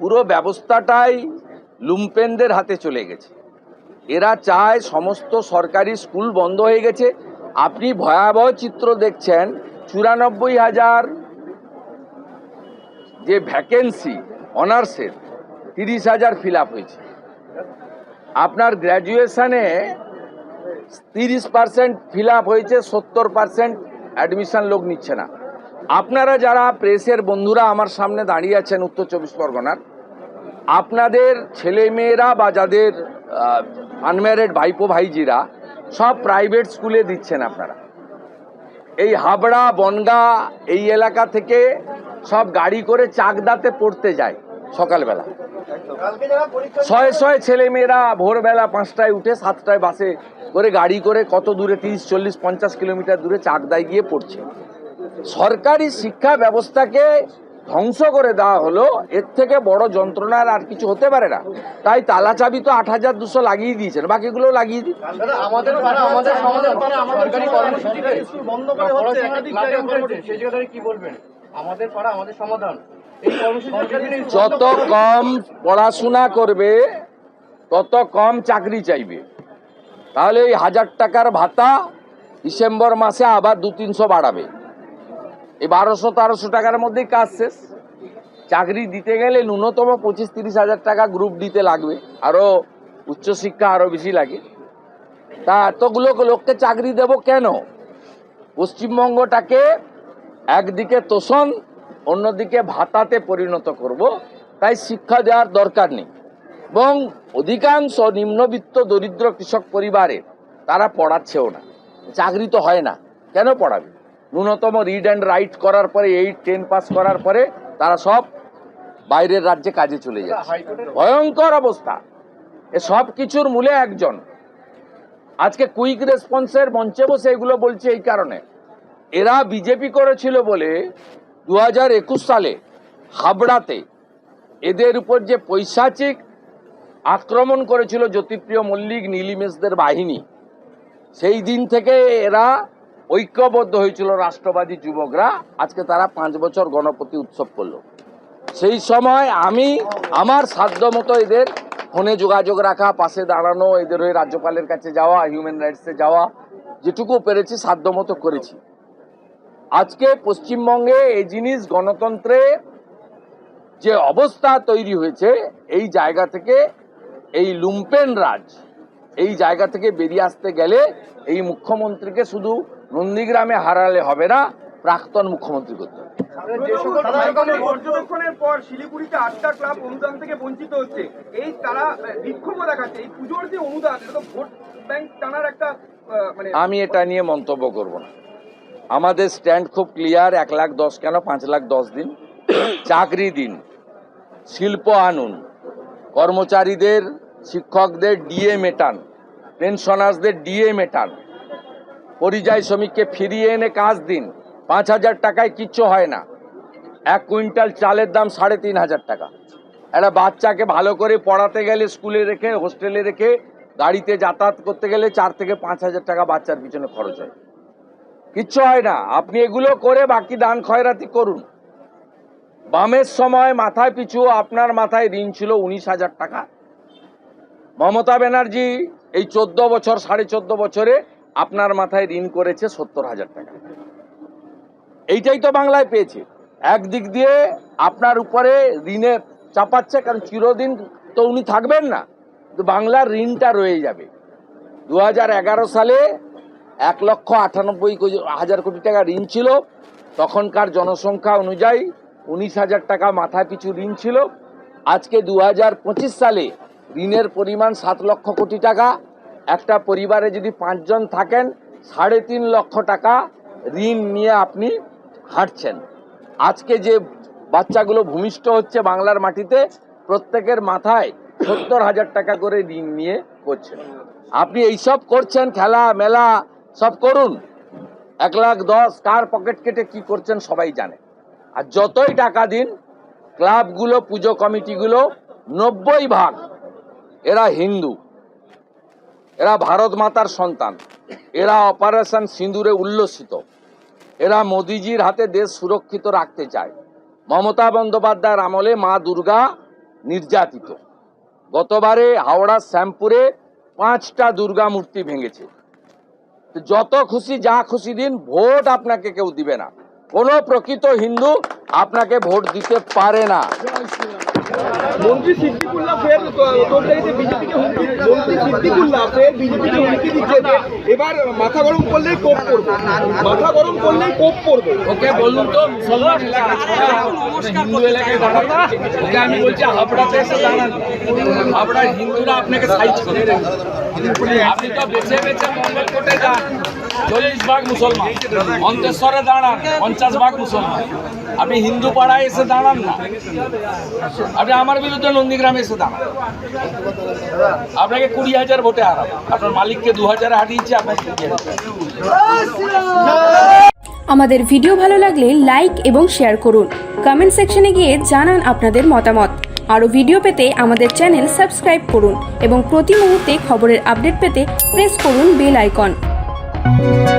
পুরো ব্যবস্থাটাই লুম্পেনদের হাতে চলে গেছে। এরা চায় সমস্ত সরকারি স্কুল বন্ধ হয়ে গেছে। আপনি ভয়াবহ চিত্র দেখছেন, চুরানব্বই হাজার যে ভ্যাকেন্সি অনার্সের তিরিশ হাজার ফিল আপ হয়েছে। আপনার গ্র্যাজুয়েশনে তিরিশ পার্সেন্ট ফিল আপ হয়েছে, সত্তর পার্সেন্ট অ্যাডমিশন লোক নিচ্ছে না। আপনারা যারা প্রেসের বন্ধুরা আমার সামনে দাঁড়িয়ে আছেন উত্তর চব্বিশ পরগনার আপনাদের ছেলেমেয়েরা বা যাদের আনম্যারিড ভাইপো, ভাইজিরা, সব প্রাইভেট স্কুলে দিচ্ছেন আপনারা। এই হাবড়া, বনগা, এই এলাকা থেকে সব গাড়ি করে চাকদাতে পড়তে যায় সকালবেলা। শয়ে শয়ে ছেলেমেয়েরা ভোরবেলা পাঁচটায় উঠে সাতটায় বাসে করে গাড়ি করে কত দূরে, তিরিশ, চল্লিশ, পঞ্চাশ কিলোমিটার দূরে চাকদায় গিয়ে পড়ছে। সরকারি শিক্ষা ব্যবস্থাকে ধ্বংস করে দেওয়া হলো এর থেকে বড় যন্ত্রণার আর কিছু হতে পারে না। তাই তালা চাবি তো আট হাজার দুশো লাগিয়ে দিয়েছেন বাকিগুলো লাগিয়ে দিন। দাদা, আমাদের পাড়া আমাদের সমাধান পাড়া আমাদের সরকারি কর্মসূচিতে বন্ধ করে হচ্ছে একাধিক জায়গায় উঠেছে সেই জায়গায় কি বলবেন? আমাদের পাড়া আমাদের সমাধান। এই কর্মসূচি যত কম পড়াশোনা করবে তত কম চাকরি চাইবে। তাহলে এই হাজার টাকার ভাতা ডিসেম্বর মাসে আবার দু তিনশো বাড়াবে। এই বারোশো তেরোশো টাকার মধ্যেই কাজ শেষ। চাকরি দিতে গেলে ন্যূনতম পঁচিশ তিরিশ হাজার টাকা গ্রুপ দিতে লাগবে। আরও উচ্চশিক্ষা আরও বেশি লাগে। তা এতগুলো লোককে চাকরি দেব কেন? পশ্চিমবঙ্গটাকে একদিকে তোষণ, অন্যদিকে ভাতাতে পরিণত করব। তাই শিক্ষা দেওয়ার দরকার নেই। এবং অধিকাংশ নিম্নবিত্ত দরিদ্র কৃষক পরিবারে তারা পড়াচ্ছেও না। চাকরি তো হয় না। কেন পড়াবে? ন্যূনতম রিড অ্যান্ড রাইট করার পরে এইট টেন পাস করার পরে তারা সব বাইরের রাজ্যে কাজে চলে যাচ্ছে। ভয়ঙ্কর অবস্থা। এ সব কিছুর মূলে একজন। আজকে কুইক রেসপন্সের মঞ্চে বসে এগুলো বলছে এই কারণে। এরা বিজেপি করেছিল বলে দু হাজার একুশ সালে হাবড়াতে এদের উপর যে পৈশাচিক আক্রমণ করেছিল জ্যোতিপ্রিয় মল্লিক নীলিমেশদের বাহিনী সেই দিন থেকে এরা ঐক্যবদ্ধ হয়েছিল রাষ্ট্রবাদী যুবকরা। আজকে তারা পাঁচ বছর গণপতি উৎসব করল। সেই সময় আমি আমার সাধ্য মতো এদের ফোনে যোগাযোগ রাখা, পাশে দাঁড়ানো, এদের হয়ে রাজ্যপালের কাছে যাওয়া হিউম্যান রাইটসে যাওয়া, যেটুকু পেরেছি, সাধ্য মতো করেছি। আজকে পশ্চিমবঙ্গে এই জিনিস গণতন্ত্রে যে অবস্থা তৈরি হয়েছে, এই জায়গা থেকে এই লুম্পেন রাজ, এই জায়গা থেকে বেরিয়ে আসতে গেলে এই মুখ্যমন্ত্রীকে শুধু নন্দীগ্রামে হারালে হবে না প্রাক্তন মুখ্যমন্ত্রী করতে হবে। যে সকল হাইকোর্টে পর্যবেক্ষণের পর শিলিগুড়িতে আটটা ক্লাব অনুদান থেকে বঞ্চিত হচ্ছে। এই তারা বিক্ষোভও দেখাচ্ছে। এই পুজোর যে অনুদান এটা তো ভোট ব্যাংক টানার একটা মানে আমি এটা নিয়ে মন্তব্য করব না। আমাদের স্ট্যান্ড খুব ক্লিয়ার এক লাখ দশ কেন পাঁচ লাখ দশ দিন। চাকরি দিন শিল্প আনুন। কর্মচারীদের শিক্ষকদের ডিএ মেটান। পেনশনার্সদের ডিএ মেটান। পরিযায়ী শ্রমিককে ফিরিয়ে এনে কাজ দিন। পাঁচ হাজার টাকায় কিচ্ছু হয় না। এক কুইন্টাল চালের দাম সাড়ে তিন হাজার টাকা। একটা বাচ্চাকে ভালো করে পড়াতে গেলে, স্কুলে রেখে, হোস্টেলে রেখে, গাড়িতে যাতায়াত করতে গেলে চার থেকে পাঁচ হাজার টাকা বাচ্চার পিছনে খরচ হয়। কিচ্ছু হয় না। আপনি এগুলো করে বাকি দান খয়রাতি করুন। বামের সময় মাথায় পিছু, আপনার মাথায় ঋণ ছিল উনিশ হাজার টাকা। মমতা ব্যানার্জি এই চোদ্দ বছর, সাড়ে চোদ্দ বছরে আপনার মাথায় ঋণ করেছে সত্তর হাজার টাকা। এইটাই তো বাংলায় পেয়েছে। একদিক দিয়ে আপনার উপরে ঋণে চাপাচ্ছে, কারণ চিরদিন তো উনি থাকবেন না। তো বাংলার ঋণটা রয়ে যাবে। দু হাজার এগারো সালে এক লক্ষ আটানব্বই হাজার কোটি টাকা ঋণ ছিল। তখনকার জনসংখ্যা অনুযায়ী উনিশ হাজার টাকা মাথা পিছু ঋণ ছিল। আজকে দু হাজার পঁচিশ সালে ঋণের পরিমাণ সাত লক্ষ কোটি টাকা। একটা পরিবারে যদি পাঁচজন থাকেন, সাড়ে তিন লক্ষ টাকা ঋণ নিয়ে আপনি হাঁটছেন। আজকে যে বাচ্চাগুলো ভূমিষ্ঠ হচ্ছে বাংলার মাটিতে, প্রত্যেকের মাথায় সত্তর হাজার টাকা করে ঋণ নিয়ে করছেন আপনি এইসব করছেন, খেলা, মেলা, সব করুন। এক লাখ দশ, কার পকেট কেটে কি করছেন সবাই জানে। আর যতই টাকা দিন, ক্লাবগুলো, পুজো কমিটিগুলো, নব্বই ভাগ এরা হিন্দু। এরা ভারত মাতার সন্তান। এরা অপারেশন সিঁদুরে উল্লসিত। এরা মোদিজির হাতে দেশ সুরক্ষিত রাখতে চায়। মমতা বন্দ্যোপাধ্যায়ের আমলে মা দুর্গা নির্যাতিত। গতবারে হাওড়ার শ্যামপুরে পাঁচটা দুর্গা মূর্তি ভেঙেছে। যত খুশি, যা খুশি দিন, ভোট আপনাকে কেউ দিবে না। কোনো প্রকৃত হিন্দু আপনাকে ভোট দিতে পারে না। মন্ত্রী সিদ্দিকুল্লাহ ফের তোরটাইতে বিজেপিকে হুমকি মন্ত্রী সিদ্দিকুল্লাহ ফের বিজেপিকে হুমকি দিচ্ছে এবার মাথা গরম করলেই কোপ পড়বে। মাথা গরম করলেই কোপ পড়বে। ওকে বলুন তো মুসলমান এলাকা হিন্দু এলাকায় দাঁড়ান। ওকে আমি বলছি হাবড়াতে এসে দাঁড়ান। হাবড়ার হিন্দুরা আপনাকে সাইজ করে আপনি তো বেছে বেছে মঙ্গল কোটে যান। চল্লিশ ভাগ মুসলমান, অন্তেশ্বরে দাঁড়ান, পঞ্চাশ ভাগ মুসলমান। আপনি হিন্দু পাড়ায় এসে দাঁড়ান না। আপনি আমার বিরুদ্ধে নন্দীগ্রামে এসে দাঁড়ান। আপনাকে কুড়ি হাজার ভোটে হারাবো। আপনার মালিককে দু হাজারে হারিয়েছে আপনাকে আমাদের ভিডিও ভালো লাগলে লাইক এবং শেয়ার করুন। কমেন্ট সেকশনে গিয়ে জানান আপনাদের মতামত। আরও ভিডিও পেতে আমাদের চ্যানেল সাবস্ক্রাইব করুন এবং প্রতি মুহূর্তে খবরের আপডেট পেতে প্রেস করুন বেল আইকন। Thank you.